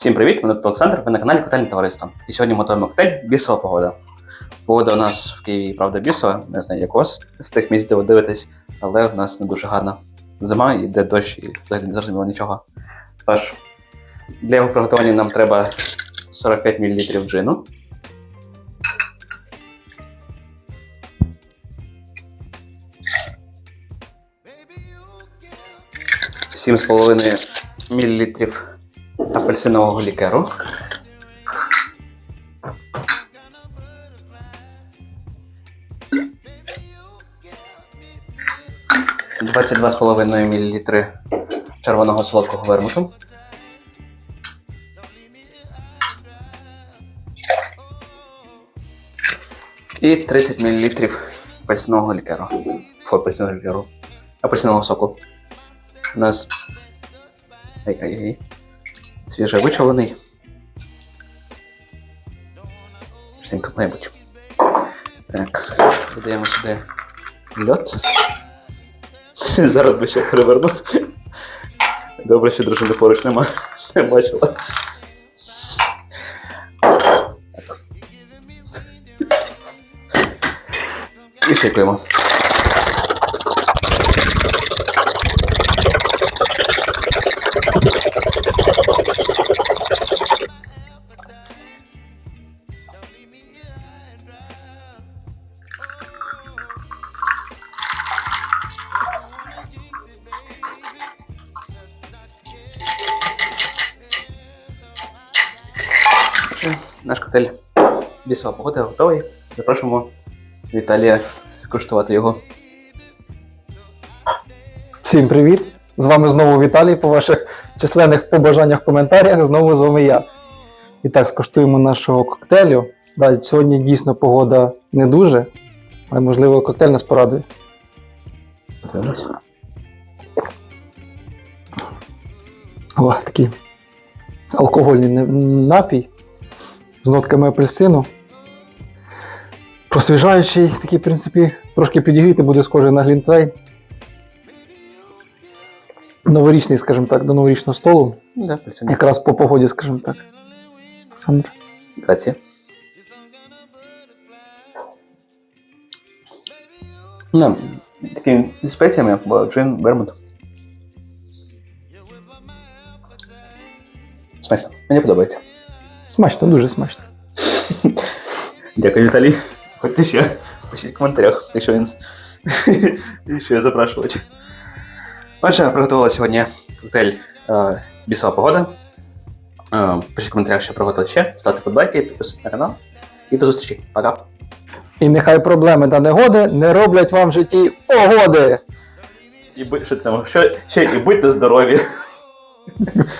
Всім привіт! Мене звати Олександр, ви на каналі Котельне Товариство. І сьогодні готуємо коктейль Бісова погода. Погода у нас в Києві, правда, бісова, не знаю, як у вас з тих місць, де ви дивитесь, але в нас не дуже гарна зима, йде дощ і взагалі не зрозуміло нічого. Тож, для його приготування нам треба 45 мл джину. Сім з половиною мілілітрів апельсинового лікеру. Двадцять два з половиною мілілітри червоного солодкого вермуту. І 30 мл апельсинового лікеру. Фу, апельсинового лікеру. Апельсинового соку. У нас. Ай-ай-ай. Свіже вичавлений. Швиденько, мабуть. Так, додаємо сюди льод. Зараз би ще перевернув. Добре, що дружини поруч нема. Не бачила. І шикуємо. Наш коктейль Бісова погода готовий. Запрошуємо Віталія скуштувати його. Всім привіт! З вами знову Віталій по ваших численних побажаннях в коментарях. Знову з вами я. І так, скуштуємо нашого коктейлю. Да, сьогодні дійсно погода не дуже, але можливо коктейль нас порадує. Подивимось. О, такий алкогольний напій з нотками апельсину. Просвіжаючий, такий, в принципі, трошки підігріти буде схожий на глінтвейн. Новорічний, скажімо так, до новорічного столу. Да, апельсин. Якраз по погоді, скажімо так. Олександр. Грація. Ну, такий зі спеціями, бо джин, вермут. Смачно. Мені подобається. Смачно, дуже смачно. Дякую, Віталій. Ходьте ще. Пишіть в коментарях, якщо він якщо є запрошувач. Отже, приготувала сьогодні коктейль е, Бісова погода. Е, пишіть в коментарях, що приготували ще. Ставте подбайки, підписуйтесь на канал. І до зустрічі. Пока. І нехай проблеми та негоди не роблять вам в житті погоди. І будь, що там, що, ще і будьте здорові.